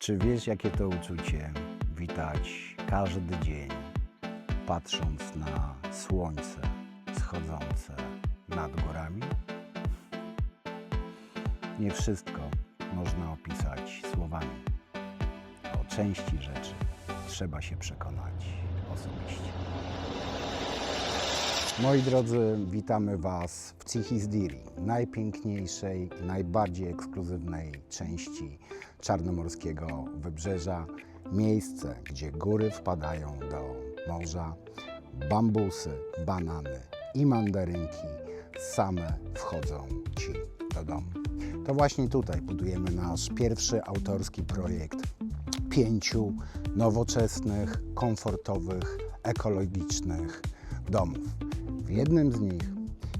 Czy wiesz, jakie to uczucie witać każdy dzień, patrząc na słońce wschodzące nad górami? Nie wszystko można opisać słowami. O części rzeczy trzeba się przekonać osobiście. Moi drodzy, witamy Was w Cichizdiri, najpiękniejszej, najbardziej ekskluzywnej części czarnomorskiego wybrzeża. Miejsce, gdzie góry wpadają do morza, bambusy, banany i mandarynki same wchodzą Ci do domu. To właśnie tutaj budujemy nasz pierwszy autorski projekt pięciu nowoczesnych, komfortowych, ekologicznych domów. W jednym z nich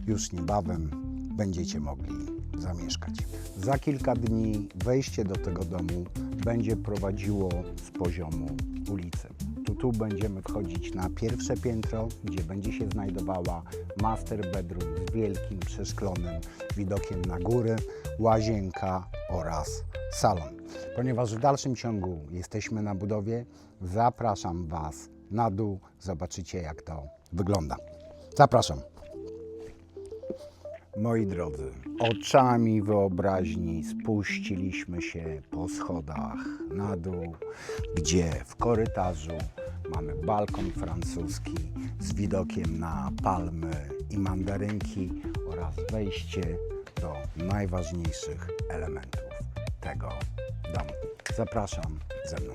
już niebawem będziecie mogli zamieszkać. Za kilka dni wejście do tego domu będzie prowadziło z poziomu ulicy. Tu, tu będziemy wchodzić na pierwsze piętro, gdzie będzie się znajdowała master bedroom z wielkim, przeszklonym widokiem na góry, łazienka oraz salon. Ponieważ w dalszym ciągu jesteśmy na budowie, zapraszam Was na dół, zobaczycie jak to wygląda. Zapraszam. Moi drodzy, oczami wyobraźni spuściliśmy się po schodach na dół, gdzie w korytarzu mamy balkon francuski z widokiem na palmy i mandarynki oraz wejście do najważniejszych elementów tego domu. Zapraszam ze mną.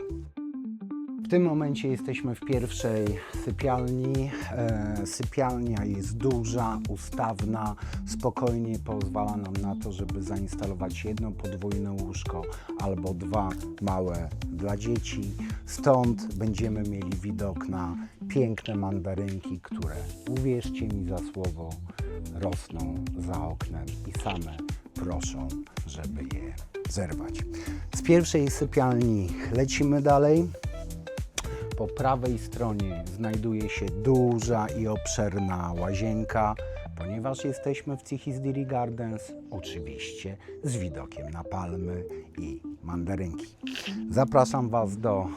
W tym momencie jesteśmy w pierwszej sypialni. E, sypialnia jest duża, ustawna, spokojnie pozwala nam na to, żeby zainstalować jedno podwójne łóżko albo dwa małe dla dzieci. Stąd będziemy mieli widok na piękne mandarynki, które uwierzcie mi za słowo rosną za oknem i same proszą, żeby je zerwać. Z pierwszej sypialni lecimy dalej. Po prawej stronie znajduje się duża i obszerna łazienka, ponieważ jesteśmy w Cichizdiri Gardens, oczywiście z widokiem na palmy i mandarynki. Zapraszam Was do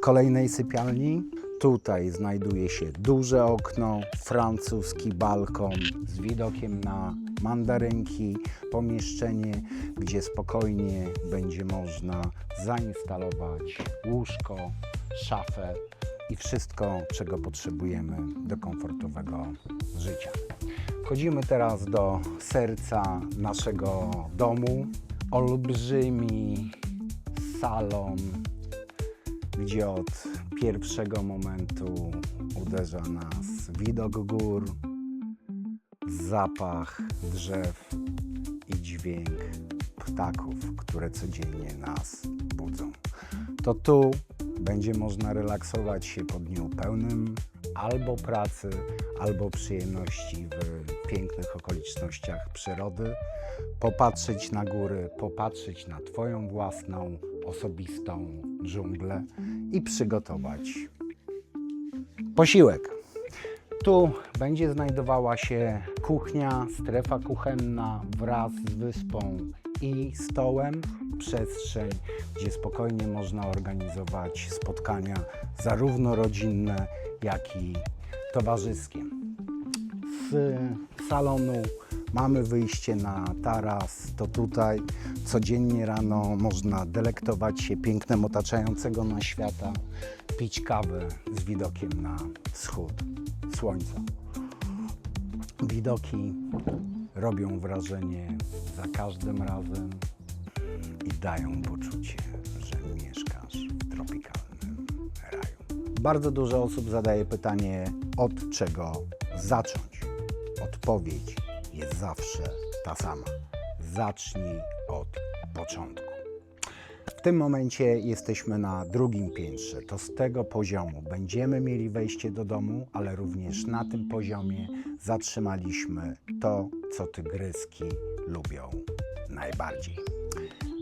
kolejnej sypialni. Tutaj znajduje się duże okno, francuski balkon z widokiem na mandarynki, pomieszczenie, gdzie spokojnie będzie można zainstalować łóżko, szafę i wszystko, czego potrzebujemy do komfortowego życia. Wchodzimy teraz do serca naszego domu. Olbrzymi salon, gdzie od pierwszego momentu uderza nas widok gór, zapach drzew i dźwięk ptaków, które codziennie nas budzą. To tu będzie można relaksować się po dniu pełnym albo pracy, albo przyjemności w pięknych okolicznościach przyrody, popatrzeć na góry, popatrzeć na Twoją własną, osobistą dżunglę i przygotować posiłek. Tu będzie znajdowała się kuchnia, strefa kuchenna wraz z wyspą i stołem, przestrzeń, gdzie spokojnie można organizować spotkania zarówno rodzinne, jak i towarzyskie. Z salonu mamy wyjście na taras, to tutaj codziennie rano można delektować się pięknem otaczającego nas świata, pić kawę z widokiem na wschód słońca. Widoki robią wrażenie za każdym razem i dają poczucie, że mieszkasz w tropikalnym raju. Bardzo dużo osób zadaje pytanie, od czego zacząć. Odpowiedź jest zawsze ta sama. Zacznij od początku. Tym momencie jesteśmy na drugim piętrze. To z tego poziomu będziemy mieli wejście do domu, ale również na tym poziomie zatrzymaliśmy to, co tygryski lubią najbardziej.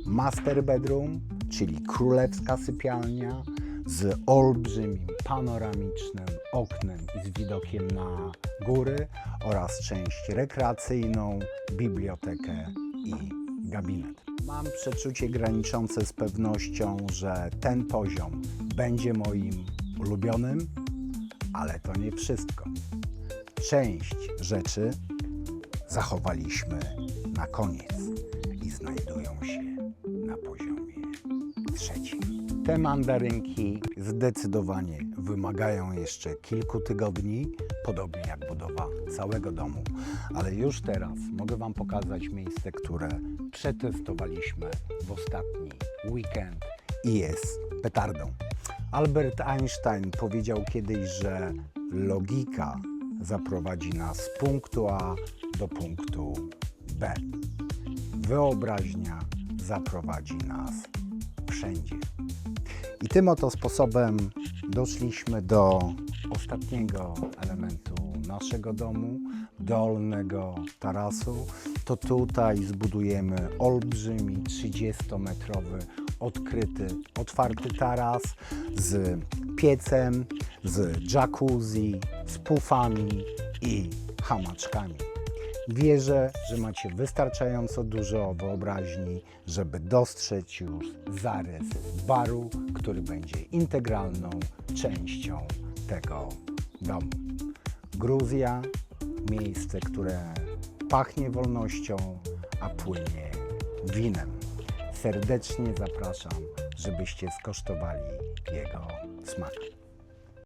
Master bedroom, czyli królewska sypialnia z olbrzymim panoramicznym oknem i z widokiem na góry oraz część rekreacyjną, bibliotekę i gabinet. Mam przeczucie graniczące z pewnością, że ten poziom będzie moim ulubionym, ale to nie wszystko. Część rzeczy zachowaliśmy na koniec i znajdują się na poziomie trzecim. Te mandarynki zdecydowanie wymagają jeszcze kilku tygodni, podobnie jak budowa całego domu, ale już teraz mogę Wam pokazać miejsce, które przetestowaliśmy w ostatni weekend i jest petardą. Albert Einstein powiedział kiedyś, że logika zaprowadzi nas z punktu A do punktu B. Wyobraźnia zaprowadzi nas wszędzie. I tym oto sposobem doszliśmy do ostatniego elementu naszego domu, dolnego tarasu. To tutaj zbudujemy olbrzymi 30-metrowy odkryty, otwarty taras z piecem, z jacuzzi, z pufami i hamaczkami. Wierzę, że macie wystarczająco dużo wyobraźni, żeby dostrzec już zarys baru, który będzie integralną częścią tego domu. Gruzja, miejsce, które pachnie wolnością, a płynie winem. Serdecznie zapraszam, żebyście skosztowali jego smak.